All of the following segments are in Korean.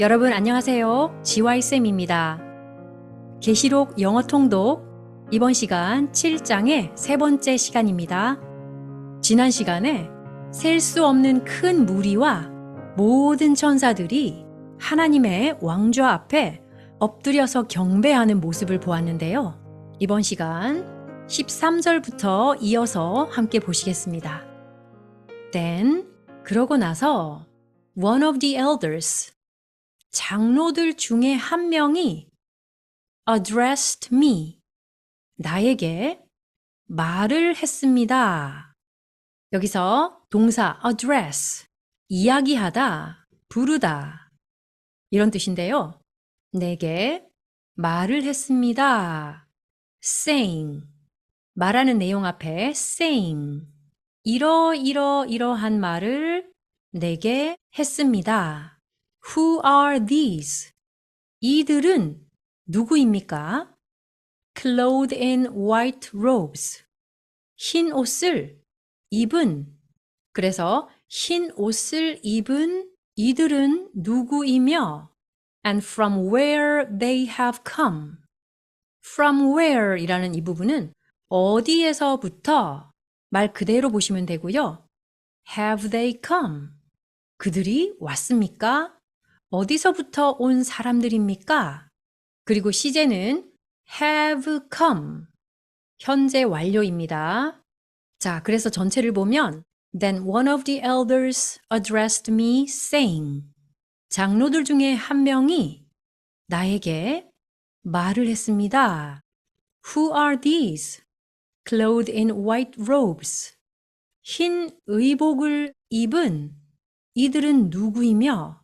여러분 안녕하세요. 지와이쌤입니다. 계시록 영어 통독 이번 시간 7장의 세 번째 시간입니다. 지난 시간에 셀 수 없는 큰 무리와 모든 천사들이 하나님의 왕좌 앞에 엎드려서 경배하는 모습을 보았는데요. 이번 시간 13절부터 이어서 함께 보시겠습니다. Then 그러고 나서 one of the elders 장로들 중에 한 명이 addressed me 나에게 말을 했습니다. 여기서 동사 address 이야기하다, 부르다 이런 뜻인데요. 내게 말을 했습니다. saying 말하는 내용 앞에 saying 이러이러 이러한 말을 내게 했습니다. Who are these? 이들은 누구입니까? Clothed in white robes. 흰 옷을 입은. 그래서 흰 옷을 입은 이들은 누구이며 and from where they have come. from where 이라는 이 부분은 어디에서부터 말 그대로 보시면 되고요. have they come. 그들이 왔습니까? 어디서부터 온 사람들입니까? 그리고 시제는 have come. 현재 완료입니다. 자, 그래서 전체를 보면 Then one of the elders addressed me saying 장로들 중에 한 명이 나에게 말을 했습니다. Who are these? Clothed in white robes. 흰 의복을 입은 이들은 누구이며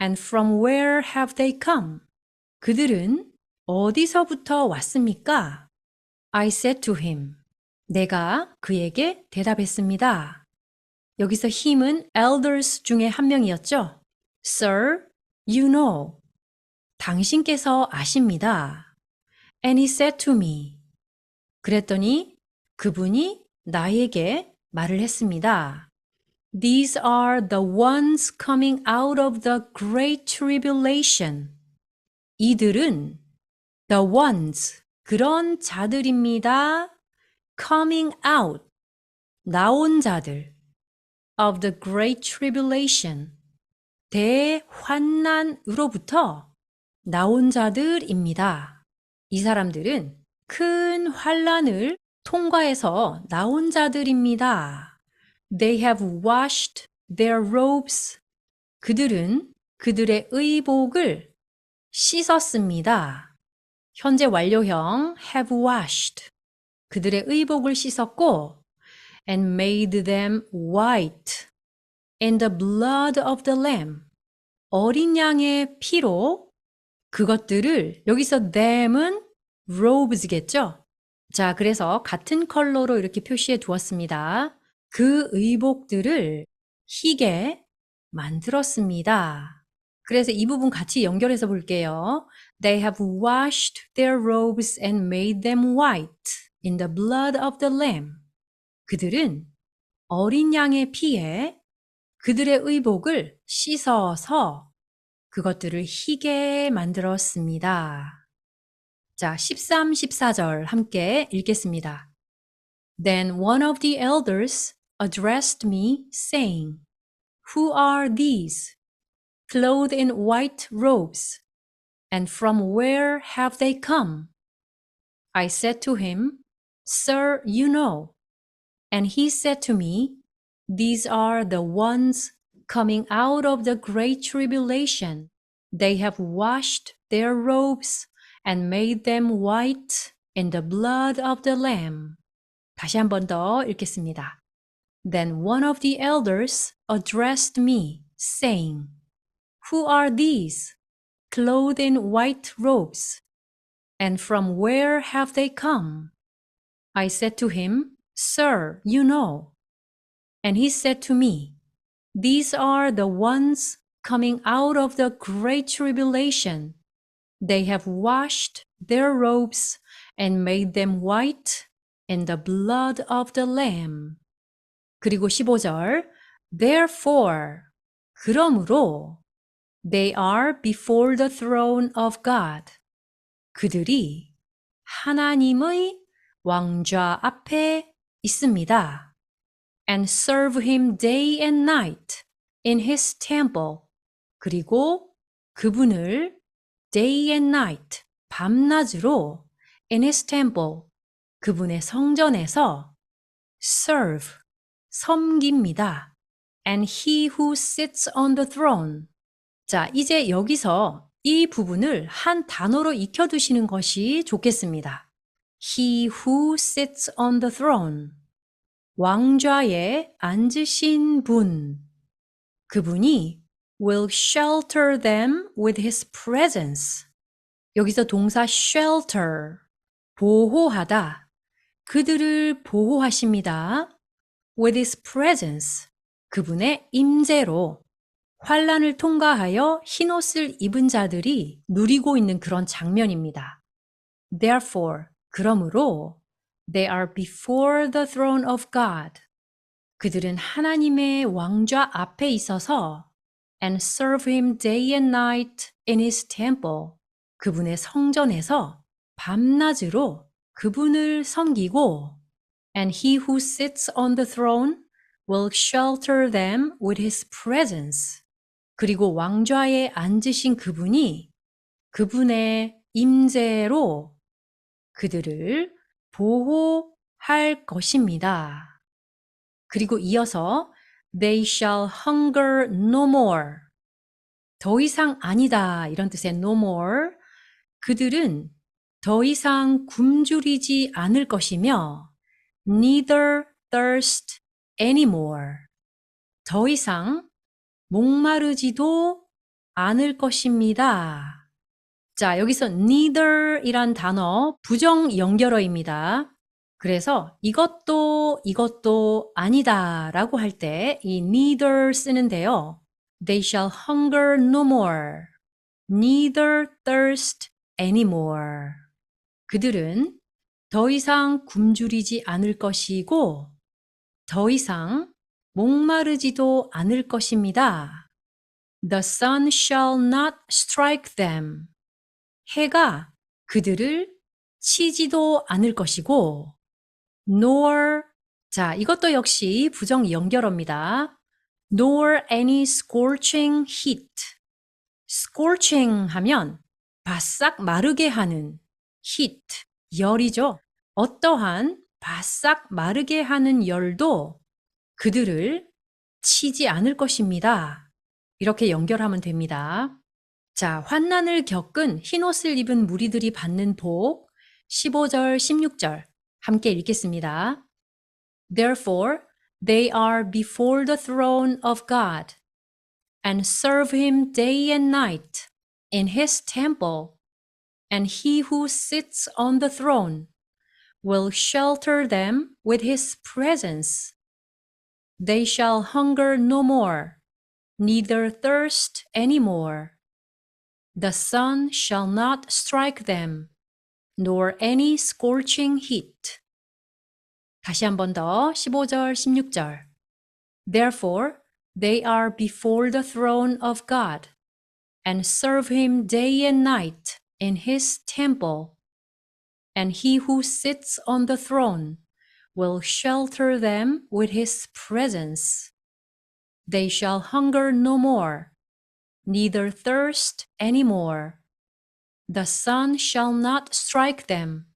And from where have they come? 그들은 어디서부터 왔습니까? I said to him. 내가 그에게 대답했습니다. 여기서 힘은 elders 중에 한 명이었죠. Sir, you know. 당신께서 아십니다. And he said to me. 그랬더니 그분이 나에게 말을 했습니다. These are the ones coming out of the great tribulation. 이들은 the ones, 그런 자들입니다. coming out, 나온 자들 of the great tribulation. 대환난으로부터 나온 자들입니다. 이 사람들은 큰 환란을 통과해서 나온 자들입니다. They have washed their robes. 그들은 그들의 의복을 씻었습니다. 현재 완료형 have washed. 그들의 의복을 씻었고 and made them white in the blood of the lamb. 어린 양의 피로 그것들을 여기서 them은 robes겠죠? 자, 그래서 같은 컬러로 이렇게 표시해 두었습니다. 그 의복들을 희게 만들었습니다. 그래서 이 부분 같이 연결해서 볼게요. They have washed their robes and made them white in the blood of the lamb. 그들은 어린 양의 피에 그들의 의복을 씻어서 그것들을 희게 만들었습니다. 자, 13, 14절 함께 읽겠습니다. Then one of the elders addressed me, saying, Who are these, clothed in white robes, and from where have they come? I said to him, Sir, you know. And he said to me, These are the ones coming out of the great tribulation. They have washed their robes and made them white in the blood of the Lamb. 다시 한 번 더 읽겠습니다. Then one of the elders addressed me, saying, Who are these, clothed in white robes? And from where have they come? I said to him, Sir, you know. And he said to me, These are the ones coming out of the great tribulation. They have washed their robes and made them white in the blood of the Lamb. 그리고 15절, Therefore, 그러므로, They are before the throne of God. 그들이 하나님의 왕좌 앞에 있습니다. And serve him day and night in his temple. 그리고 그분을 day and night, 밤낮으로 in his temple, 그분의 성전에서 serve, 섬깁니다. And he who sits on the throne. 자, 이제 여기서 이 부분을 한 단어로 익혀두시는 것이 좋겠습니다. He who sits on the throne. 왕좌에 앉으신 분. 그분이 will shelter them with his presence. 여기서 동사 shelter, 보호하다. 그들을 보호하십니다. With his presence. 그분의 임재로 환란을 통과하여 흰옷을 입은 자들이 누리고 있는 그런 장면입니다. Therefore, 그러므로 they are before the throne of God. 그들은 하나님의 왕좌 앞에 있어서 and serve him day and night in his temple. 그분의 성전에서 밤낮으로 그분을 섬기고 and he who sits on the throne will shelter them with his presence. 그리고 왕좌에 앉으신 그분이 그분의 임재로 그들을 보호할 것입니다. 그리고 이어서 they shall hunger no more. 더 이상 아니다. 이런 뜻의 no more. 그들은 더 이상 굶주리지 않을 것이며 neither thirst anymore. 더 이상 목마르지도 않을 것입니다. 자, 여기서 neither 이란 단어 부정 연결어입니다. 그래서 이것도 이것도 아니다 라고 할 때 이 neither 쓰는데요. They shall hunger no more, neither thirst anymore. 그들은 더 이상 굶주리지 않을 것이고 더 이상 목마르지도 않을 것입니다. The sun shall not strike them. 해가 그들을 치지도 않을 것이고 nor 자, 이것도 역시 부정 연결어입니다. nor any scorching heat. scorching 하면 바싹 마르게 하는 heat, 열이죠. 어떠한 바싹 마르게 하는 열도 그들을 치지 않을 것입니다. 이렇게 연결하면 됩니다. 자, 환난을 겪은 흰옷을 입은 무리들이 받는 복 15절, 16절 함께 읽겠습니다. Therefore, they are before the throne of God and serve him day and night in his temple, and he who sits on the throne will shelter them with his presence. They shall hunger no more, neither thirst any more. The sun shall not strike them, nor any scorching heat. 다시 한 번 더 15절 16절. Therefore they are before the throne of God and serve him day and night in his temple. And he who sits on the throne will shelter them with his presence. They shall hunger no more, neither thirst any more. The sun shall not strike them,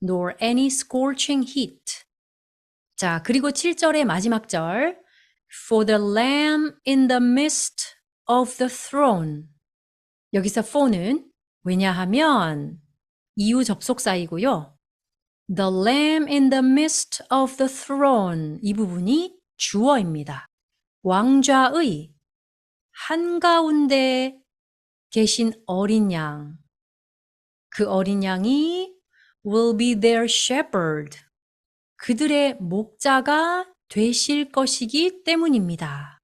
nor any scorching heat. 자, 그리고 7절의 마지막 절. For the lamb in the midst of the throne. 여기서 for는 왜냐하면 이유 접속사이고요. The lamb in the midst of the throne. 이 부분이 주어입니다. 왕좌의 한가운데 계신 어린 양. 그 어린 양이 will be their shepherd. 그들의 목자가 되실 것이기 때문입니다.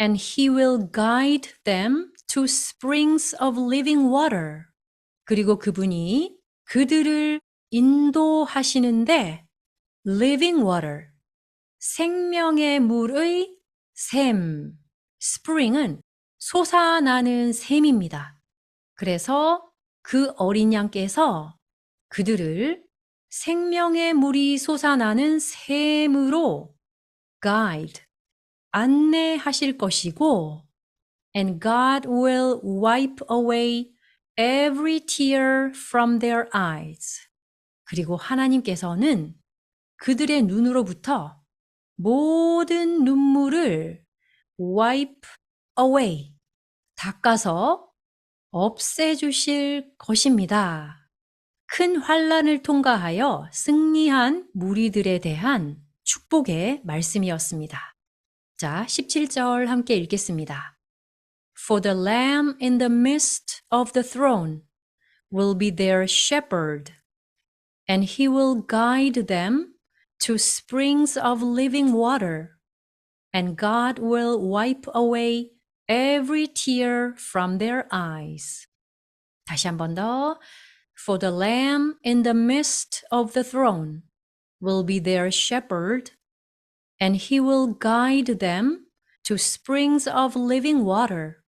And he will guide them to springs of living water. 그리고 그분이 그들을 인도하시는데 living water, 생명의 물의 샘, spring은 솟아나는 샘입니다. 그래서 그 어린 양께서 그들을 생명의 물이 솟아나는 샘으로 guide, 안내하실 것이고 and God will wipe away every tear from their eyes. 그리고 하나님께서는 그들의 눈으로부터 모든 눈물을 wipe away, 닦아서 없애주실 것입니다. 큰 환란을 통과하여 승리한 무리들에 대한 축복의 말씀이었습니다. 자, 17절 함께 읽겠습니다. For the lamb in the midst of the throne will be their shepherd, and he will guide them to springs of living water, and God will wipe away every tear from their eyes. 다시 한 번 더. For the lamb in the midst of the throne will be their shepherd, and he will guide them to springs of living water,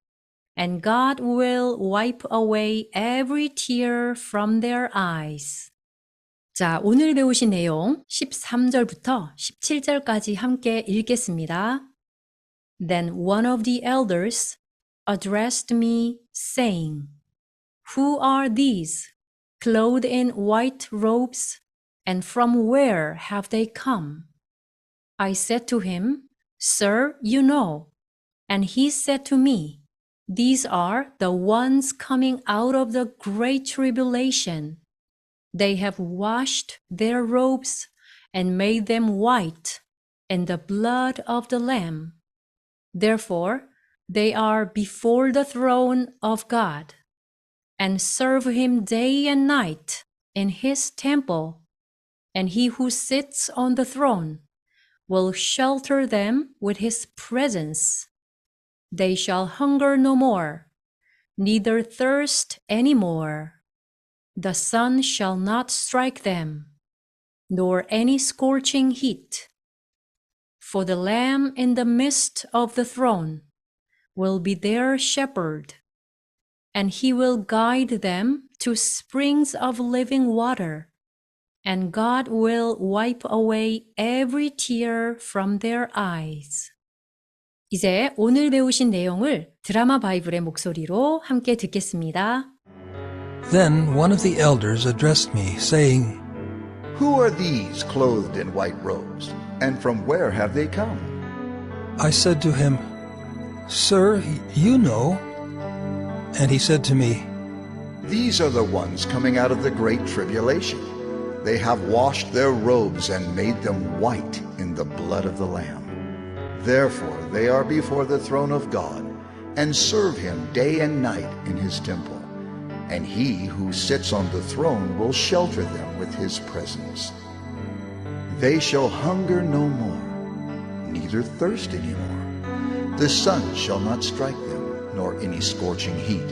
and God will wipe away every tear from their eyes. 자, 오늘 배우신 내용 13절부터 17절까지 함께 읽겠습니다. Then one of the elders addressed me, saying, Who are these, clothed in white robes, and from where have they come? I said to him, Sir, you know. And he said to me, these are the ones coming out of the great tribulation. They have washed their robes and made them white in the blood of the Lamb. Therefore, they are before the throne of God and serve him day and night in his temple. And he who sits on the throne will shelter them with his presence. They shall hunger no more, neither thirst any more. The sun shall not strike them, nor any scorching heat. For the Lamb in the midst of the throne will be their shepherd, and he will guide them to springs of living water, and God will wipe away every tear from their eyes. 이제 오늘 배우신 내용을 드라마 바이블의 목소리로 함께 듣겠습니다. Then one of the elders addressed me, saying, Who are these clothed in white robes, and from where have they come? I said to him, Sir, you know. And he said to me, These are the ones coming out of the great tribulation. They have washed their robes and made them white in the blood of the Lamb. Therefore they are before the throne of God, and serve him day and night in his temple. And he who sits on the throne will shelter them with his presence. They shall hunger no more, neither thirst any more. The sun shall not strike them, nor any scorching heat.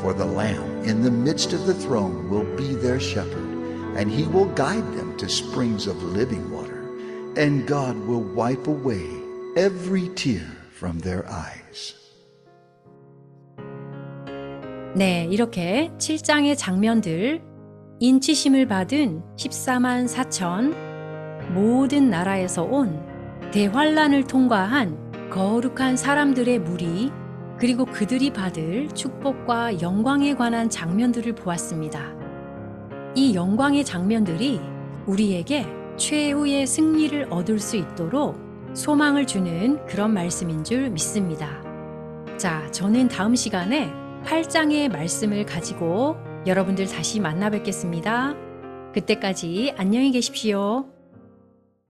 For the Lamb in the midst of the throne will be their shepherd, and he will guide them to springs of living water. And God will wipe away every tear from their eyes. 네, 이렇게 7장의 장면들, 인치심을 받은 14만 4천, 모든 나라에서 온 대환란을 통과한 거룩한 사람들의 무리, 그리고 그들이 받을 축복과 영광에 관한 장면들을 보았습니다. 이 영광의 장면들이 우리에게 최후의 승리를 얻을 수 있도록 소망을 주는 그런 말씀인 줄 믿습니다. 자, 저는 다음 시간에 8장의 말씀을 가지고 여러분들 다시 만나 뵙겠습니다. 그때까지 안녕히 계십시오.